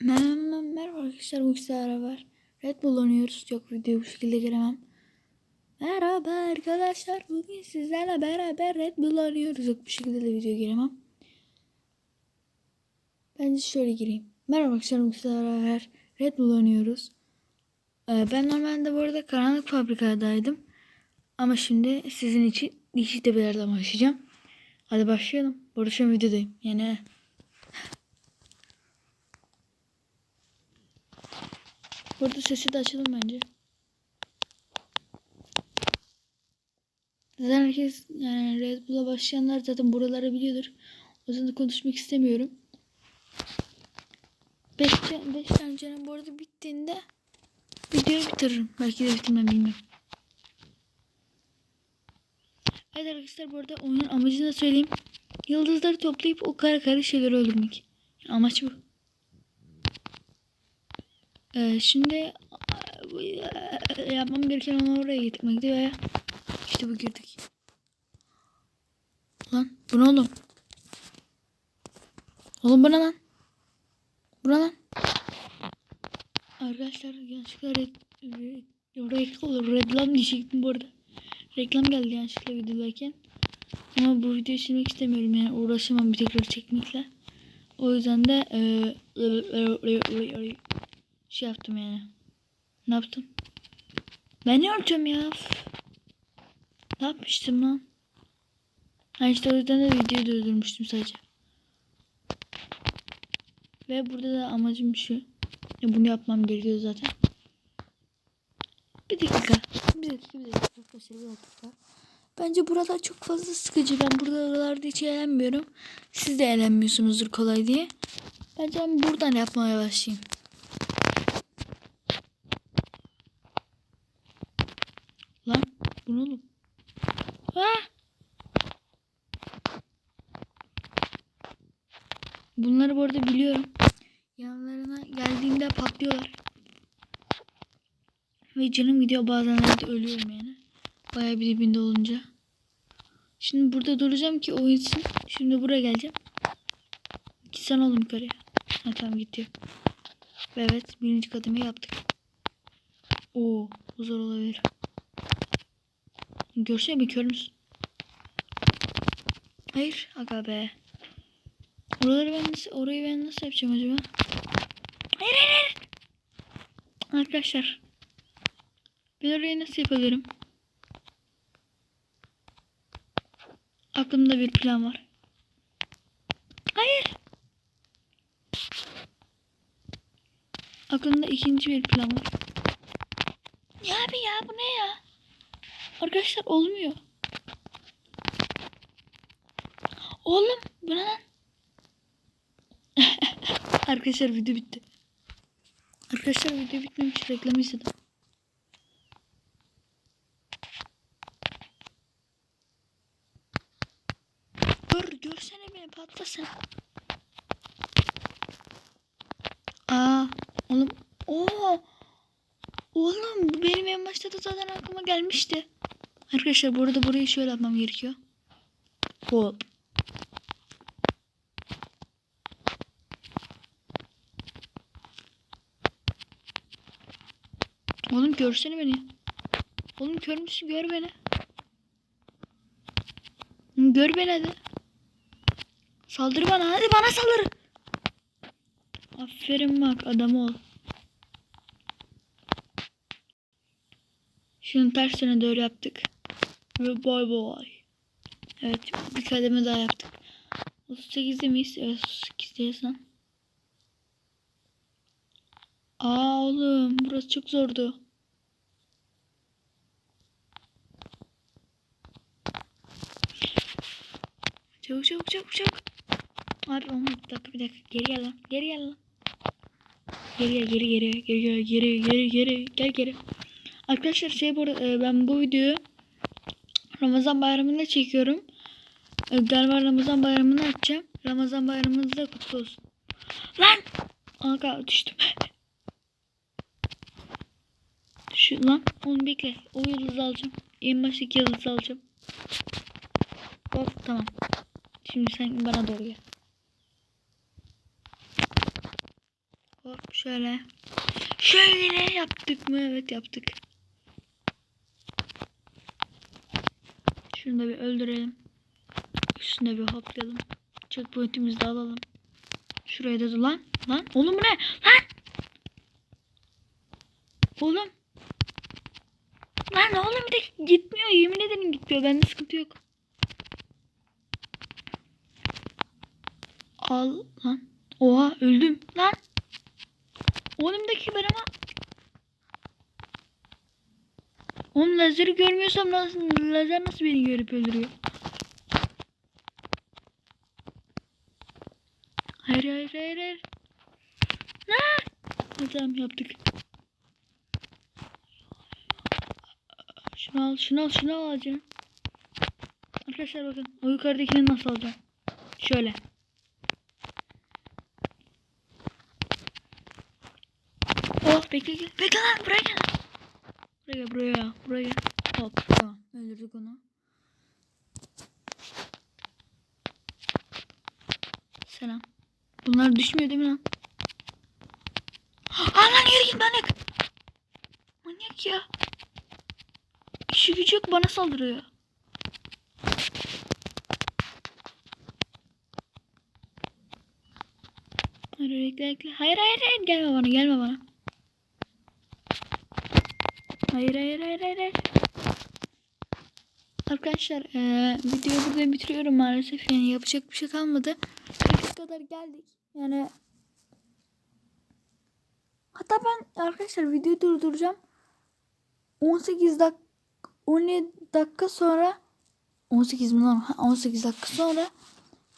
Merhaba, arkadaşlar bu beraber Red Bull oynuyoruz. Çok video bu şekilde giremem. Merhaba arkadaşlar bugün sizlerle beraber Red Bull oynuyoruz. Yok bu şekilde de video giremem. Bence şöyle gireyim. Merhaba arkadaşlar bugün sizlerle beraber Red Bull oynuyoruz. Ee, ben normalde bu arada karanlık fabrikadaydım. Ama şimdi sizin için dişi tepelerden başlayacağım. Hadi başlayalım. Bu arada şu an videodayım. Yani Burada sesi de açalım bence. Zaten herkes yani Red Bull'a başlayanlar zaten buraları biliyordur. O yüzden de konuşmak istemiyorum. 5 5 tane canım bu arada bittiğinde videoyu bitiririm. Belki de bitirmem bilmiyorum. Evet arkadaşlar bu arada oyunun amacını da söyleyeyim. Yıldızları toplayıp o kara kara şeyleri öldürmek. Yani amaç bu. Ee, şimdi e, yapmam gereken onu oraya getirmekti ve işte bu girdik. Lan bu ne oğlum? Oğlum bu lan? Bu lan? Arkadaşlar yanlışlıkla red, red, reklam, reklam diyecektim bu arada. Reklam geldi yanlışlıkla videodayken. Ama bu videoyu silmek istemiyorum yani uğraşamam bir tekrar çekmekle. O yüzden de e, şey yaptım yani. Ne yaptım? Ben ne yapacağım ya? Ne yapmıştım lan? Ha işte o yüzden de videoyu durdurmuştum sadece. Ve burada da amacım şu. Ya bunu yapmam gerekiyor zaten. Bir dakika. Bir dakika bir dakika. Bir dakika. Bence burada çok fazla sıkıcı. Ben buralarda hiç eğlenmiyorum. Siz de eğlenmiyorsunuzdur kolay diye. Bence ben buradan yapmaya başlayayım. Lan bu ne? Ah! Bunları bu arada biliyorum. Yanlarına geldiğinde patlıyorlar. Ve canım gidiyor bazen ölüyorum yani. Baya bir dibinde olunca. Şimdi burada duracağım ki o. Şimdi buraya geleceğim. Gitsen oğlum yukarıya. Ha tamam gidiyor. Evet birinci kademeyi yaptık. Oo bu zor olabilir. Görsene bir kör müsün? Hayır aga be. Oraları ben nasıl, orayı ben nasıl yapacağım acaba? Hayır hayır. Arkadaşlar. Ben orayı nasıl yapabilirim? Aklımda bir plan var. Hayır. Aklımda ikinci bir plan var. Ya abi ya bu ne ya? Arkadaşlar olmuyor. Oğlum bu? Arkadaşlar video bitti. Arkadaşlar video bitmemiş reklamı istedim. Dur görsene beni patla sen. Aa oğlum. Oo. Oğlum bu benim en başta da zaten aklıma gelmişti. Arkadaşlar bu arada burayı şöyle yapmam gerekiyor. Hop. Oğlum görsene beni. Oğlum kör müsün? Gör beni. Gör beni hadi. Saldır bana. Hadi bana saldır. Aferin bak adam ol. Şunun tersine doğru yaptık. Ve boy boy. Evet bir kademe daha yaptık. 38'de miyiz? Evet 38'deyiz lan. Aa oğlum burası çok zordu. Çabuk çabuk çabuk çabuk. Abi oğlum bir dakika bir dakika geri gel lan geri gel lan. Geri gel geri geri geri geri geri geri geri gel geri. Arkadaşlar şey bu arada, ben bu videoyu Ramazan bayramında çekiyorum. Galiba Ramazan bayramını açacağım. Ramazan bayramınız da kutlu olsun. Lan! Aga düştüm. Şu lan onu bekle. O yıldızı alacağım. En baştaki yıldızı alacağım. Hop tamam. Şimdi sen bana doğru gel. Hop şöyle. Şöyle yaptık mı? Evet yaptık. Şunu da bir öldürelim. Üstüne bir hoplayalım. Checkpoint'imizi de alalım. Şuraya da lan. Lan oğlum bu ne? Lan. Oğlum. Lan oğlum bir de gitmiyor. Yemin ederim gitmiyor. Bende sıkıntı yok. Al lan. Oha öldüm lan. Oğlumdaki ben ama. Oğlum lazeri görmüyorsam nasıl, lazer nasıl beni görüp öldürüyor? Hayır hayır hayır hayır. Ne? Tamam yaptık. Şunu al şunu al şunu al acı. Arkadaşlar bakın o yukarıdakini nasıl alacağım. Şöyle. Oh bekle. Bekle lan gel. Buraya buraya buraya. Hop tamam öldürdük onu. Selam. Bunlar düşmüyor değil mi lan? Aa lan yürü git manyak. Manyak ya. İşi gücü bana saldırıyor. Hayır bekle bekle. Hayır hayır hayır gelme bana gelme bana. Hayır hayır hayır hayır. Arkadaşlar eee videoyu burada bitiriyorum maalesef. Yani yapacak bir şey kalmadı. 40 kadar geldik. Yani hatta ben arkadaşlar videoyu durduracağım. 18 dak 17 dakika sonra 18 mi lan? Ha, 18 dakika sonra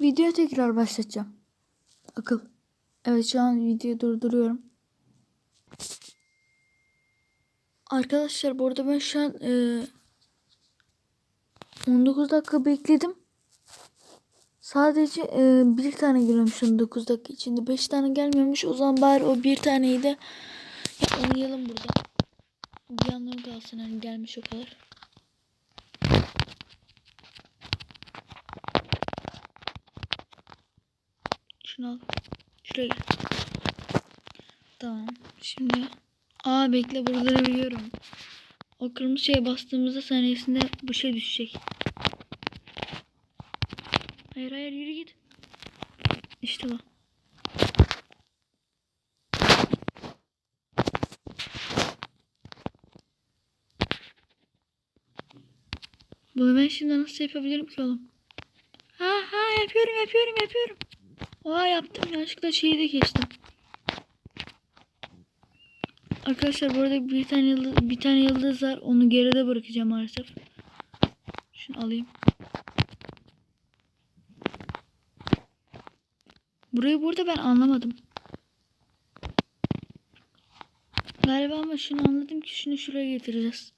video tekrar başlatacağım. Akıl. Evet şu an videoyu durduruyorum. Arkadaşlar bu arada ben şu an e, 19 dakika bekledim. Sadece e, bir tane geliyormuş 19 dakika içinde. 5 tane gelmiyormuş. O zaman bari o bir taneyi de ya, oynayalım burada. Bir kalsın hani gelmiş o kadar. Şunu al. Şuraya. Tamam. Şimdi Aa bekle buraları biliyorum. O kırmızı şeye bastığımızda saniyesinde bu şey düşecek. Hayır hayır yürü git. İşte bu. Bunu ben şimdi nasıl yapabilirim ki oğlum? Ha ha yapıyorum yapıyorum yapıyorum. Oha yaptım yanlışlıkla şeyi de geçtim. Arkadaşlar bu arada bir tane yıldız, bir tane yıldız var. Onu geride bırakacağım maalesef. Şunu alayım. Burayı burada ben anlamadım. Galiba ama şunu anladım ki şunu şuraya getireceğiz.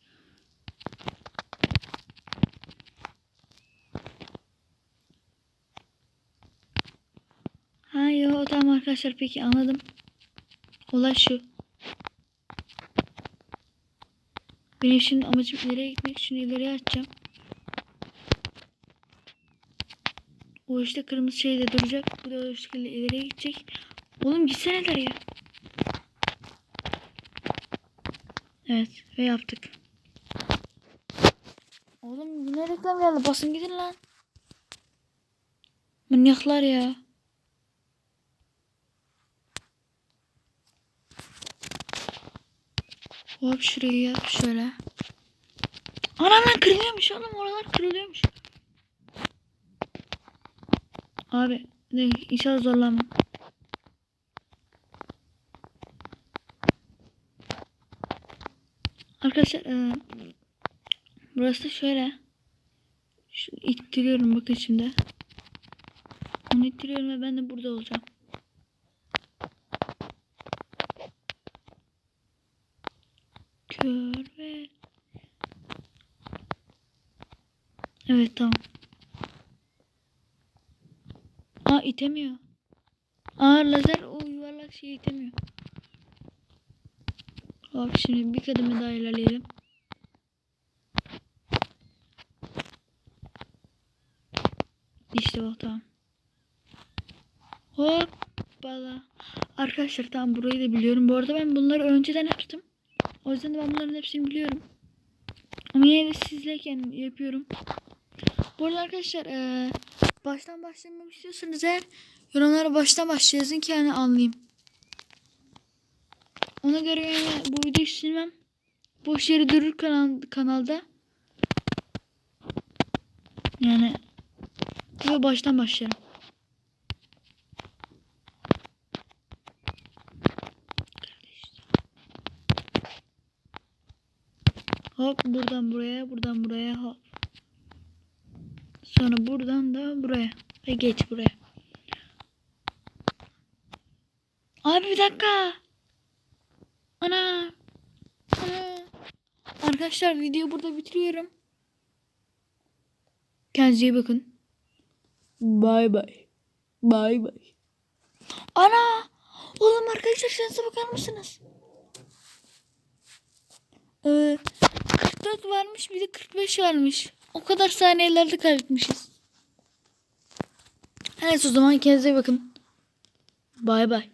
Ha yo tamam arkadaşlar peki anladım. Olay şu. Benim şimdi amacım ileriye gitmek. Şunu ileriye atacağım. O işte kırmızı şey de duracak. Bu da o şekilde ileriye gidecek. Oğlum gitsene ileriye. Evet ve yaptık. Oğlum yine reklam geldi. Basın gidin lan. Manyaklar ya. Hop şurayı yap şöyle. Anam lan kırılıyormuş oğlum oralar kırılıyormuş. Abi ne, inşallah zorlanma. Arkadaşlar e, burası şöyle. Şu, ittiriyorum bakın şimdi. Onu ittiriyorum ve ben de burada olacağım. Kör ve Evet tamam. Aa itemiyor. Aa lazer o yuvarlak şeyi itemiyor. Hop şimdi bir kademe daha ilerleyelim. İşte o tamam. Hoppala. Arkadaşlar tamam burayı da biliyorum. Bu arada ben bunları önceden yaptım. O yüzden de ben bunların hepsini biliyorum. Ama yine de sizleyken yapıyorum. Bu arada arkadaşlar eee, baştan başlamak istiyorsanız eğer yorumlara baştan başla yazın ki yani anlayayım. Ona göre yani bu videoyu silmem. Boş yere durur kanal, kanalda. Yani ve baştan başlarım. Hop buradan buraya, buradan buraya hop. Sonra buradan da buraya. Ve geç buraya. Abi bir dakika. Ana. Ana. Arkadaşlar videoyu burada bitiriyorum. Kendinize iyi bakın. Bay bay. Bay bay. Ana. Oğlum arkadaşlar şansa bakar mısınız? Ee, 44 varmış bir de 45 varmış. O kadar saniyelerde kaybetmişiz. Evet o zaman kendinize bakın. Bay bay.